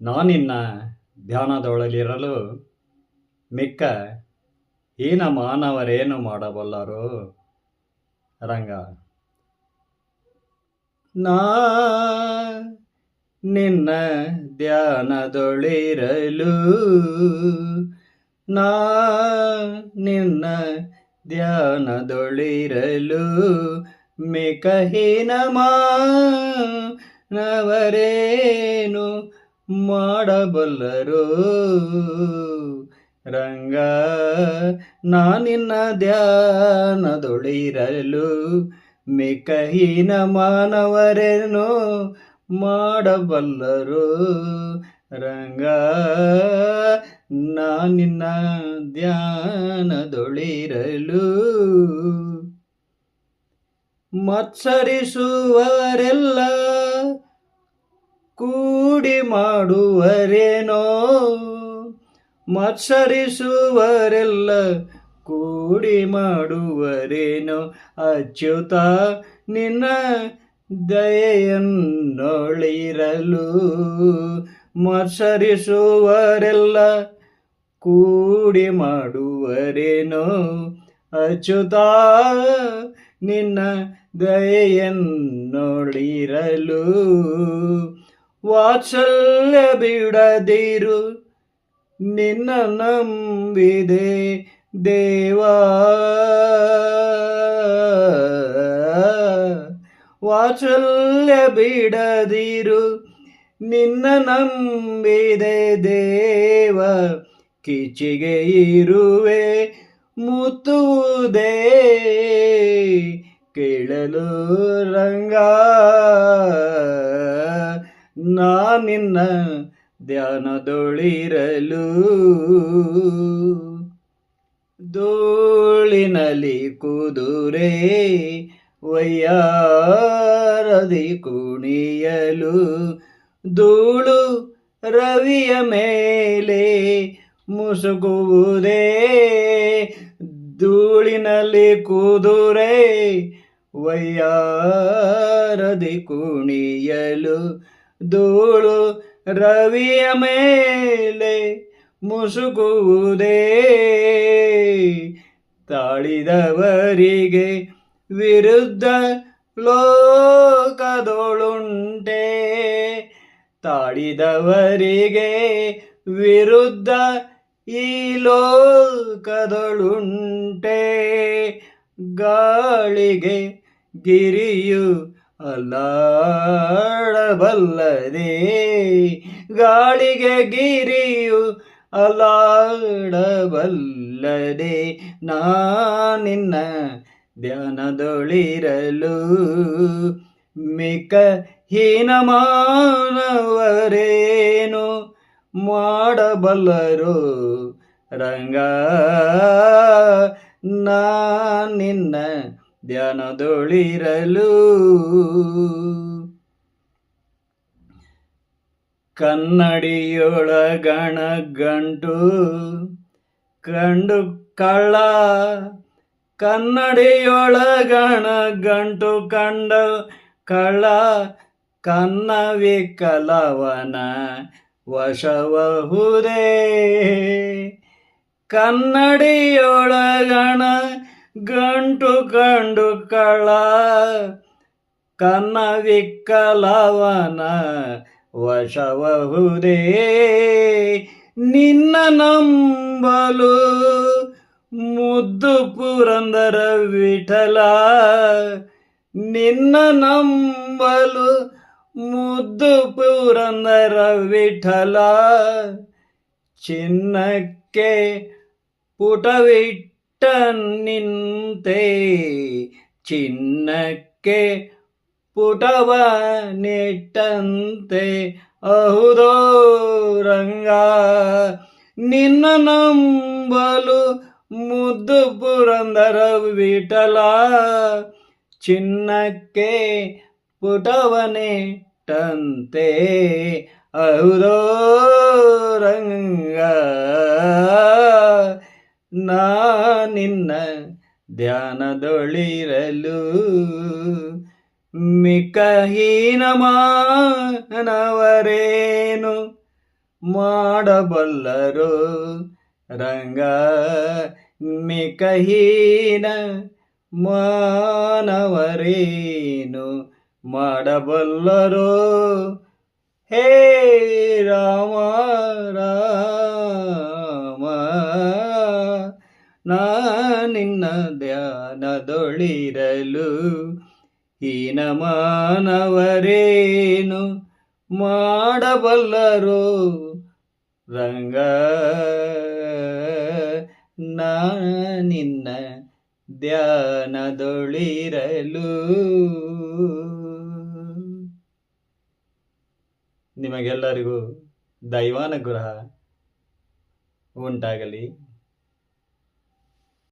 ನಾನಿನ್ನ ಧ್ಯಾನದೊಳಗಿರಲು ಮಿಕ್ಕ ಹೀನ ಮಾನವರೇನು ಮಾಡಬಲ್ಲರು ರಂಗ. ನಾ ನಿನ್ನ ಧ್ಯಾನದೊಳಿರಲು ನಾ ನಿನ್ನ ಧ್ಯಾನದೊಳಿರಲು ಮೆಕಹಿ ನಮ ನವರೇನು ಮಾಡಬಲ್ಲರು? ರಂಗ ನಾನಿನ್ನ ಧ್ಯಾನದೊಳಿರಲು ಮಿಕಹೀನ ಮಾನವರೇನು ಮಾಡಬಲ್ಲರು? ರಂಗ ನಾನಿನ್ನ ಧ್ಯಾನದೊಳಿರಲು. ಮತ್ಸರಿಸುವರೆಲ್ಲ ಕೂಡಿ ಮಾಡುವರೇನೋ. ಮತ್ಸರಿಸುವರೆಲ್ಲ ಕೂಡಿ ಮಾಡುವರೇನೋ. ಅಚ್ಯುತ ನಿನ್ನ ದಯೆಯನ್ನೊಳಿರಲು. ಮತ್ಸರಿಸುವರೆಲ್ಲ ಕೂಡಿ ಮಾಡುವರೇನೋ? ಅಚ್ಯುತ, ನಿನ್ನ ದಯೆಯನ್ನೊಳಿರಲು ವಾತ್ಸಲ್ಯ ಬಿಡದಿರು, ನಿನ್ನ ನಂಬಿದೆ ದೇವಾ. ವಾತ್ಸಲ್ಯ ಬಿಡದಿರು, ನಿನ್ನ ನಂಬಿದೆ ದೇವ. ಕಿಚಿಗೆ ಇರುವೆ ಮುತ್ತುವುದೇ. ಕೇಳಲು ರಂಗ. ನಾ ನಿನ್ನ ಧ್ಯಾನದೊಳಿರಲು. ಧೂಳಿನಲ್ಲಿ ಕುದುರೆ ವಯ್ಯಾರದಿ ಕುಣಿಯಲು. ಧೂಳು ರವಿಯ ಮೇಲೆ ಮುಸುಗುವುದೇ? ಧೂಳಿನಲ್ಲಿ ಕುದುರೆ ವಯ್ಯಾರದಿ ಕುಣಿಯಲು ಧೂಳು ರವಿಯ ಮೇಲೆ ಮುಸುಗುವುದೇ? ತಾಳಿದವರಿಗೆ ವಿರುದ್ಧ ಲೋಕದೊಳುಂಟೆ. ತಾಳಿದವರಿಗೆ ವಿರುದ್ಧ ಈ ಲೋಕದಳುಂಟೆ ಗಾಳಿಗೆ ಗಿರಿಯು ಅಲ್ಲಾಡಬಲ್ಲದೆ. ಗಾಳಿಗೆ ಗಿರಿಯು ಅಲಾಡಬಲ್ಲದೆ ನಾ ನಿನ್ನ ಧ್ಯಾನದೊಳಿರಲು ಮಿಕ ಹೀನಮಾನವರೇನು ಮಾಡಬಲ್ಲರು ರಂಗ ನಾ ನಿನ್ನ ಧ್ಯಾನದೊಳಿರಲು. ಕನ್ನಡಿಯೊಳಗಣ ಗಂಟು ಕಂಡು ಕಳ್ಳ. ಕನ್ನಡಿಯೊಳಗಣ ಗಂಟು ಕಂಡ ಕಳ್ಳ. ಕನ್ನ ವಿಕಲವನ ವಶವಹುದೇ. ಕನ್ನಡಿಯೊಳಗಣ ಗಂಟು ಕಂಡು ಕಳ ಕನ್ನ ವಿಕ್ಕಲವನ ವಶವಹುದೇ. ನಿನ್ನ ನಂಬಲು ಮುದ್ದು ಪುರಂದರ ವಿಠಲ. ನಿನ್ನ ನಂಬಲು ಮುದ್ದು ಪುರಂದರ ವಿಠಲ. ಚಿನ್ನಕ್ಕೆ ಪುಟವಿಟ್ಟ ನಿಂತೆ ಚಿನ್ನಕ್ಕೆ ಪುಟವ ನೆಟ್ಟಂತೆ ಅಹುದೋ ರಂಗ ನಿನ್ನ ನಂಬಲು ಮುದ್ದು ಪುರಂದರ ವಿಠಲ ಚಿನ್ನಕ್ಕೆ ಪುಟವನೆಟ್ಟಂತೆ ಅಹುದೋ ರಂಗ ನಾ ನಿನ್ನ ಧ್ಯಾನದೊಳಿರಲು ಮಿಕ್ಕಹೀನ ಮಾನವರೇನು ಮಾಡಬಲ್ಲರು ರಂಗ ಮಿಕಹೀನ ಮಾನವರೇನು ಮಾಡಬಲ್ಲರೋ? ಹೇ ರಾಮ ರಾಮ. ನಾ ನಿನ್ನ ಧ್ಯಾನದೊಳಿರಲು ಹೀನ ಮಾನವರೇನು ಮಾಡಬಲ್ಲರೋ? ರಂಗ ನಾ ನಿನ್ನ ಧ್ಯಾನದೊಳಿರಲು. ನಿಮಗೆಲ್ಲರಿಗೂ ದೈವಾನುಗ್ರಹ ಉಂಟಾಗಲಿ.